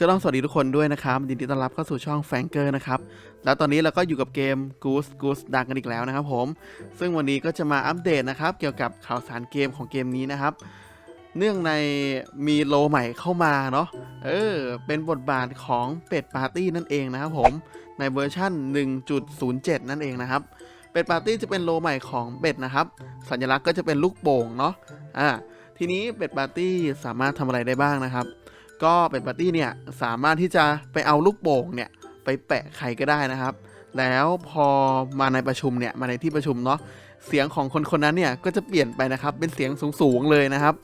ก็ต้องสวัสดีทุกคนด้วยนะครับยินดีต้อนรับเข้าสู่ช่องแฟงเกอร์นะครับ แล้วตอนนี้เราก็อยู่กับเกม Goose Goose Duck กันอีกแล้วนะครับผม ซึ่งวันนี้ก็จะมาอัปเดตนะครับ เกี่ยวกับข่าวสารเกมของเกมนี้นะครับ เนื่องในมีโลใหม่เข้ามาเนาะ เออ เป็นบทบาทของเป็ดปาร์ตี้นั่นเองนะครับผม ในเวอร์ชั่น 1.07 นั่นเองนะครับ เป็ดปาร์ตี้จะเป็นโลใหม่ของเป็ดนะครับ สัญลักษณ์ก็จะเป็นลูกโป่งเนาะ อ่า ทีนี้เป็ดปาร์ตี้สามารถทำอะไรได้บ้างนะครับ ก็เป็ดปาร์ตี้เนี่ยสามารถที่จะไปเอาลูกโป่งเนี่ยไปแปะใครก็ได้นะครับ แล้วพอมาในประชุมเนี่ยมาในที่ประชุมเนาะเสียงของคนคนนั้นเนี่ยก็จะเปลี่ยนไปนะครับเป็นเสียงสูงๆเลยนะครับ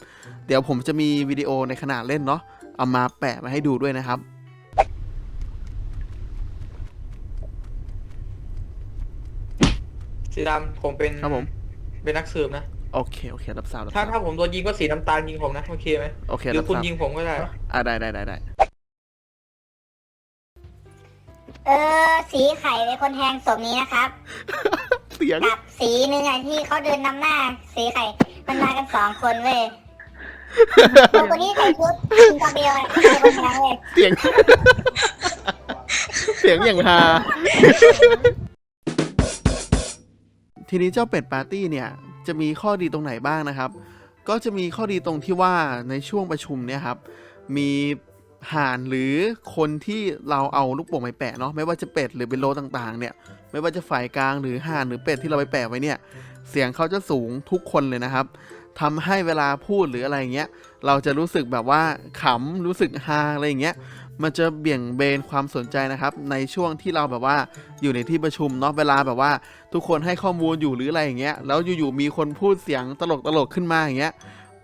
เดี๋ยวผมจะมีวิดีโอในขนาดเล่นเนาะเอามาแปะมาให้ดูด้วยนะครับสีดำผมเป็นครับผม เป็นนักสืบนะ โอเคโอเครับทราบรับทถ้าราบถ้าผมโดนยิงก็สีน้ำตาลยิงผมนะโอเคไหมโอเคหรืรัอบคุณทราบยิงผมก็ได้ อ่าได้ได้ได้ได้เออสีไข่เป็นคนแทงศพนี้นะครับ เสียงกับสีหนึ่งอะที่เขาเดินนำหน้า สีไข่ มันมากันสองคนเว้ยคนนี้ใส่ชุดกระเบียวอะเป็นคนแทงเว้ยเสียง เสียงอย่างฮาทีนี้เจ้าเป็ดปาร์ตี้เนี่ย จะมีข้อดีตรงไหนบ้างนะครับ ก็จะมีข้อดีตรงที่ว่าในช่วงประชุมเนี่ยครับ มีห่านหรือคนที่เราเอาลูกโป่งไปแปะเนาะไม่ว่าจะเป็ดหรือเป็นโลต่างๆ เนี่ย ไม่ว่าจะฝ่ายกลางหรือห่านหรือเป็ดที่เราไปแปะไว้เนี่ย เสียงเขาจะสูงทุกคนเลยนะครับทำให้เวลาพูดหรืออะไรเงี้ย เราจะรู้สึกแบบว่าขำรู้สึกฮาอะไรอย่างเงี้ย มันจะเบี่ยงเบนความสนใจนะครับ ในช่วงที่เราแบบว่าอยู่ในที่ประชุมเนาะเวลาแบบว่า ทุกคนให้ข้อมูลอยู่หรืออะไรอย่างเงี้ยแล้วอยู่ๆมีคนพูดเสียงตลกตลกๆขึ้นมาอย่างเงี้ย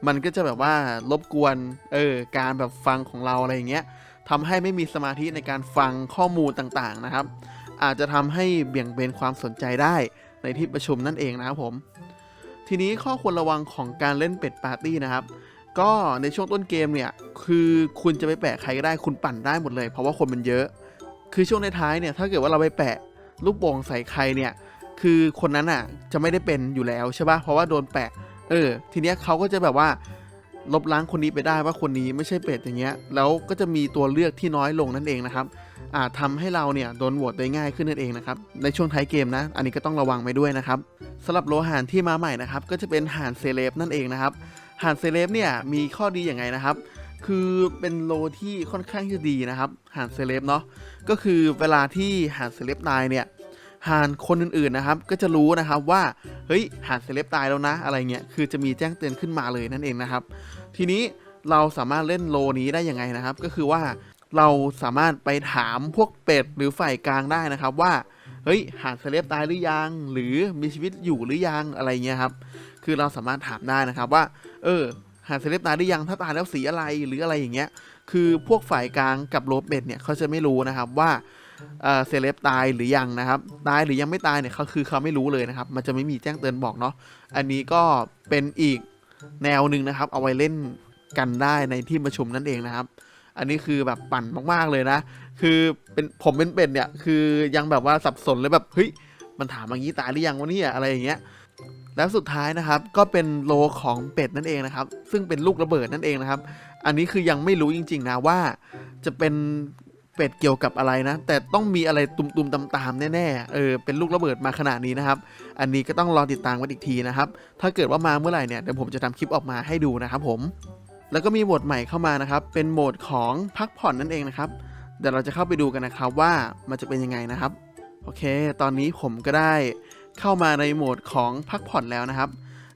มันก็จะแบบว่ารบกวนเออการแบบฟังของเราอะไรอย่างเงี้ยทำให้ไม่มีสมาธิในการฟังข้อมูลต่างๆนะครับ อาจจะทำให้เบี่ยงเบนความสนใจได้ในที่ประชุมนั่นเองนะครับผม ทีนี้ข้อควรระวังของการเล่นเป็ดปาร์ตี้นะครับ ก็ในช่วงต้นเกมเนี่ยคือคุณจะไปแปะใครก็ได้คุณปั่นได้หมดเลย เพราะว่าคนมันเยอะ คือช่วงในท้ายเนี่ยถ้าเกิดว่าเราไปแปะลูกโป่งใส่ใครเนี่ยคือคนนั้นอะจะไม่ได้เป็นอยู่แล้วใช่ปะเพราะว่าโดนแปะ เออ ทีเนี้ยเขาก็จะแบบว่าลบล้างคนนี้ไปได้ว่าคนนี้ไม่ใช่เป็ดอย่างเงี้ย แล้วก็จะมีตัวเลือกที่น้อยลงนั่นเองนะครับอาจทำให้เราเนี่ยโดนโหวตได้ง่ายขึ้นนั่นเองนะครับในช่วงท้ายเกมนะ อันนี้ก็ต้องระวังไปด้วยนะครับสำหรับโลหานที่มาใหม่นะครับ ก็จะเป็นหานเซเลบนั่นเองนะครับ หาดเซเลบเนี่ยมีข้อดีอย่างไงนะครับ คือเป็นโลที่ค่อนข้างจะดีนะครับหาดเซเลบเนาะก็คือเวลาที่หาดเซเลบตายเนี่ยหานคนอื่นๆนะครับ ก็จะรู้นะครับว่าเฮ้ยหาดเซเลบตายแล้วนะ อะไรเงี้ยคือจะมีแจ้งเตือนขึ้นมาเลยนั่นเองนะครับ ทีนี้เราสามารถเล่นโลนี้ได้ยังไงนะครับ ก็คือว่าเราสามารถไปถามพวกเป็ดหรือฝ่ายกลางได้นะครับว่าเฮ้ยหาดเซเลบตายหรือยัง หรือมีชีวิตอยู่หรือยังอะไรเงี้ยครับ คือเราสามารถถามได้นะครับว่า เออ หาเซเลบตายได้ยังถ้าตายแล้วสีอะไรหรืออะไรอย่างเงี้ย คือพวกฝ่ายกลางกับโรบเบตเนี่ยเขาจะไม่รู้นะครับว่าเออเซเลบตายหรือยังนะครับ ตายหรือยังไม่ตายเนี่ยเขาคือเขาไม่รู้เลยนะครับ มันจะไม่มีแจ้งเตือนบอกเนาะ อันนี้ก็เป็นอีกแนวหนึ่งนะครับ เอาไว้เล่นกันได้ในที่ประชุมนั่นเองนะครับ อันนี้คือแบบปั่นมากๆเลยนะ คือเป็นผมเป็นเป็ดเนี่ยคือยังแบบว่าสับสนเลยแบบเฮ้ยมันถามอย่างนี้ตายหรือยังวะเนี่ยอะไรอย่างเงี้ย แล้วสุดท้ายนะครับก็เป็นโลของเป็ดนั่นเองนะครับ ซึ่งเป็นลูกระเบิดนั่นเองนะครับ อันนี้คือยังไม่รู้จริง ๆ นะว่า จะเป็นเป็ดเกี่ยวกับอะไรนะ แต่ต้องมีอะไรตุมๆตามๆแน่ๆเออเป็นลูกระเบิดมาขนาดนี้นะครับ อันนี้ก็ต้องรอติดตามกันอีกทีนะครับ ถ้าเกิดว่ามาเมื่อไหร่เนี่ยเดี๋ยวผมจะทำคลิปออกมาให้ดูนะครับ ผม แล้วก็มีโหมดใหม่เข้ามานะครับ เป็นโหมดของพักผ่อนนั่นเองนะครับเดี๋ยวเราจะเข้าไปดูกันนะครับว่ามันจะเป็นยังไงนะครับ โอเค ตอนนี้ผมก็ได้ เข้ามาในโหมดของพักผ่อนแล้วนะครับ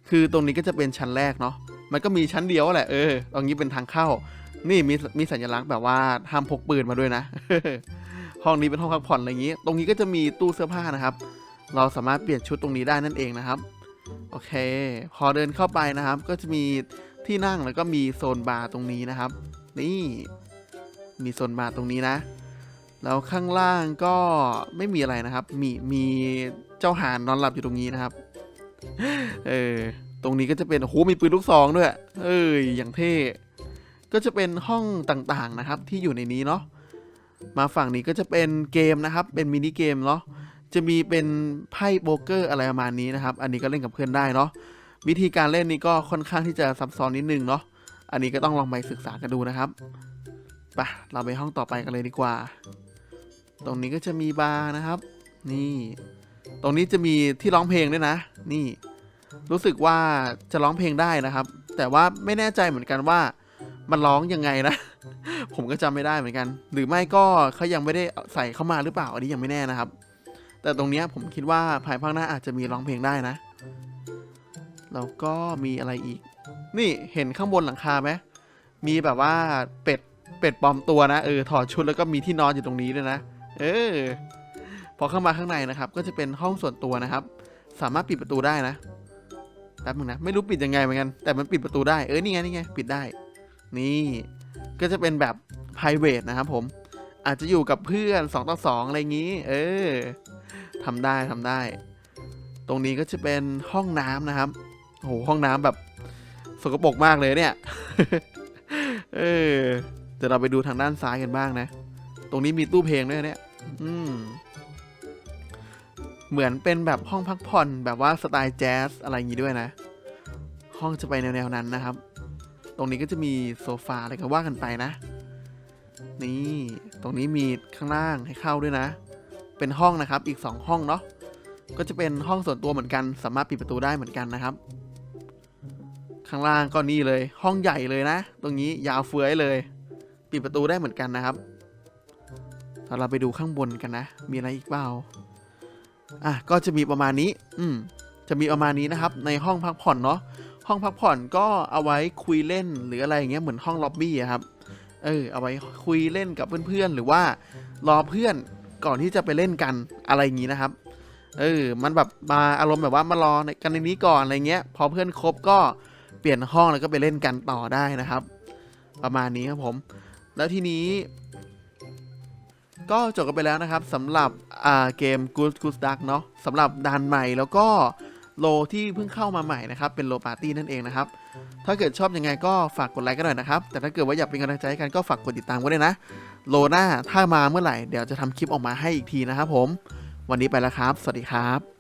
คือตรงนี้ก็จะเป็นชั้นแรกเนาะมันก็มีชั้นเดียวแหละเออตรงนี้เป็นทางเข้า นี่มีมีสัญลักษณ์แบบว่าห้ามพกปืนมาด้วยนะ ห้องนี้เป็นห้องพักผ่อนอะไรอย่างนี้ ตรงนี้ก็จะมีตู้เสื้อผ้านะครับ เราสามารถเปลี่ยนชุดตรงนี้ได้นั่นเองนะครับ โอเค พอเดินเข้าไปนะครับ ก็จะมีที่นั่งแล้วก็มีโซนบาร์ตรงนี้นะครับ นี่มีโซนบาร์ตรงนี้นะ แล้วข้างล่างก็ไม่มีอะไรนะครับ มีมี จ้าหานนอนหลับอยู่ตรงนี้นะครับ เออ ตรงนี้ก็จะเป็นโอ้โหมีปืนลูกซองด้วย เอ้ย อย่างเท่ ก็จะเป็นห้องต่างๆนะครับ ที่อยู่ในนี้เนาะ มาฝั่งนี้ก็จะเป็นเกมนะครับ เป็นมินิเกมเนาะ จะมีเป็นไพ่โบเกอร์อะไรประมาณนี้นะครับ อันนี้ก็เล่นกับเพื่อนได้เนาะ วิธีการเล่นนี้ก็ค่อนข้างที่จะซับซ้อนนิดนึงเนาะ อันนี้ก็ต้องลองไปศึกษากันดูนะครับปะเราไปห้องต่อไปกันเลยดีกว่า ตรงนี้ก็จะมีบาร์นะครับ นี่ ตรงนี้จะมีที่ร้องเพลงด้วยนะ นี่ รู้สึกว่าจะร้องเพลงได้นะครับ แต่ว่าไม่แน่ใจเหมือนกันว่า มันร้องยังไงนะ ผมก็จำไม่ได้เหมือนกัน หรือไม่ก็เขายังไม่ได้ใส่เข้ามาหรือเปล่าอันนี้ยังไม่แน่นะครับ แต่ตรงนี้ผมคิดว่าภายภาคหน้าอาจจะมีร้องเพลงได้นะแล้วก็มีอะไรอีก นี่เห็นข้างบนหลังคาไหมมีแบบว่าเป็ดเป็ดปลอมตัวนะเออถอดชุดแล้วก็มีที่นอนอยู่ตรงนี้ด้วยนะ เออ พอเข้ามาข้างในนะครับ ก็จะเป็นห้องส่วนตัวนะครับ สามารถปิดประตูได้นะแป๊บนึงนะไม่รู้ปิดยังไงเหมือนกันแต่มันปิดประตูได้เออนี่ไงนี่ไงปิดได้ นี่ก็จะเป็นแบบ private นะครับผมอาจจะอยู่กับเพื่อน2ต่อ2อะไรอย่างนี้ เออทำได้ทำได้ ตรงนี้ก็จะเป็นห้องน้ำนะครับโอ้โหห้องน้ำแบบสกปรกมากเลยเนี่ย เออเดี๋ยวเราไปดูทางด้านซ้ายกันบ้างนะ ตรงนี้มีตู้เพลงด้วยเนี่ย อืม เหมือนเป็นแบบห้องพักผ่อนแบบว่าสไตล์แจ๊สอะไรอย่างงี้ด้วยนะ ห้องจะไปแนวๆนั้นนะครับ ตรงนี้ก็จะมีโซฟาอะไรก็ว่ากันไปนะ นี่ ตรงนี้มีข้างล่างให้เข้าด้วยนะ เป็นห้องนะครับ อีก 2 ห้องเนาะ ก็จะเป็นห้องส่วนตัวเหมือนกัน สามารถปิดประตูได้เหมือนกันนะครับ ข้างล่างก็นี่เลย ห้องใหญ่เลยนะ ตรงนี้ยาวเฟื้อยเลย ปิดประตูได้เหมือนกันนะครับเราไปดูข้างบนกันนะ มีอะไรอีกเปล่า อะก็จะมีประมาณนี้ อืม จะมีประมาณนี้นะครับ ในห้องพักผ่อนเนาะ ห้องพักผ่อนก็เอาไว้คุยเล่นหรืออะไรอย่างเงี้ยเหมือนห้องล็อบบี้อะครับ เออ เอาไว้คุยเล่นกับเพื่อนๆ หรือว่ารอเพื่อนก่อนที่จะไปเล่นกันอะไรอย่างงี้นะครับ เออ มันแบบมาอารมณ์แบบว่ามารอในกันในนี้ก่อนอะไรเงี้ย พอเพื่อนครบก็เปลี่ยนห้องแล้วก็ไปเล่นกันต่อได้นะครับ ประมาณนี้ครับผม แล้วทีนี้ ก็จบกันไปแล้วนะครับสำหรับอ่าเกม Good Good Duck เนาะสำหรับด่านใหม่แล้วก็โลที่เพิ่งเข้ามาใหม่นะครับ เป็นโลปาร์ตี้นั่นเองนะครับ ถ้าเกิดชอบยังไงก็ฝากกดไลค์กันหน่อยนะครับ แต่ถ้าเกิดว่าอยากเป็นกำลังใจให้กันก็ฝากกดติดตามกันด้วยนะ โลหน้าถ้ามาเมื่อไหร่เดี๋ยวจะทำคลิปออกมาให้อีกทีนะครับผม วันนี้ไปแล้วครับ สวัสดีครับ